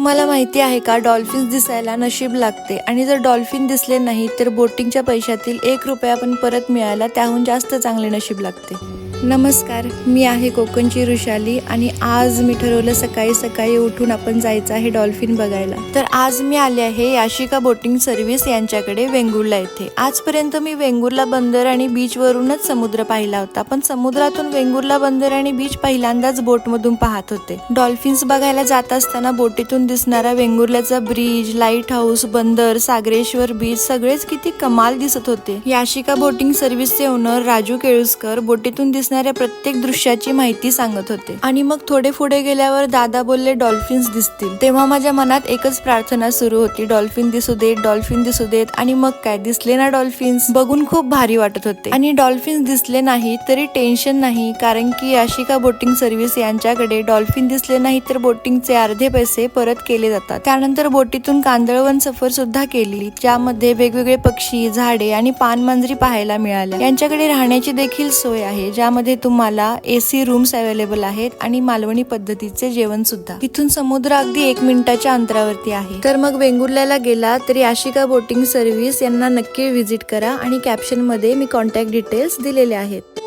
तुम्हाला माहिती आहे का डॉल्फिन्स दिसायला नशीब लागते आणि जर डॉल्फिन दिसले नाही तर बोटिंगच्या पैशातील एक रुपया पण परत मिळाला त्याहून जास्त चांगले नशीब लागते. नमस्कार मी आहे कोकणची ऋषाली आणि आज मी ठरवलं सकाळी सकाळी उठून आपण जायचं आहे डॉल्फिन बघायला. तर आज मी आले आहे याशिका बोटिंग सर्व्हिस यांच्याकडे वेंगुर्ला येथे. आजपर्यंत मी वेंगुर्ला बंदर आणि बीच वरूनच समुद्र पाहिला होता पण समुद्रातून वेंगुर्ला बंदर आणि बीच पहिल्यांदाच बोटमधून पाहत होते. डॉल्फिन्स बघायला जात असताना बोटीतून दिसणारा वेंगुर्ल्याचा ब्रिज लाइट हाऊस बंदर सागरेश्वर बीच सगळेच किती कमाल दिसत होते. याशिका बोटिंग सर्व्हिसचे ओनर राजू केळुसकर बोटीतून दिस दिसणाऱ्या प्रत्येक दृश्याची माहिती सांगत होते. आणि मग थोडे पुढे गेल्यावर दादा बोलले डॉल्फिन्स दिसतील. तेव्हा माझ्या मनात एकच प्रार्थना सुरू होती डॉल्फिन दिसू देत डॉल्फिन दिसू देत. आणि मग काय दिसले ना डॉल्फिन्स? बघून खूप भारी वाटत होते. आणि डॉल्फिन्स दिसले नाही तरी टेन्शन नाही कारण की याशिका बोटिंग सर्व्हिस यांच्याकडे डॉल्फिन दिसले नाही तर बोटिंगचे अर्धे पैसे परत केले जातात. त्यानंतर बोटीतून कांदळवन सफर सुद्धा केली ज्यामध्ये वेगवेगळे पक्षी झाडे आणि पानमांजरी पाहायला मिळाल्या. यांच्याकडे राहण्याची देखील सोय आहे ज्यामध्ये तुम्हाला एसी रूम्स अवेलेबल आहेत आणि मालवणी पद्धतीचे जेवण सुद्धा. इथून समुद्र अगदी एक मिनिटाच्या अंतरावरती आहे. तर मग वेंगुर्ल्याला गेला तरी आशिका बोटिंग सर्व्हिस यांना नक्की व्हिजिट करा आणि कॅप्शनमध्ये मी कॉन्टॅक्ट डिटेल्स दिलेले आहेत.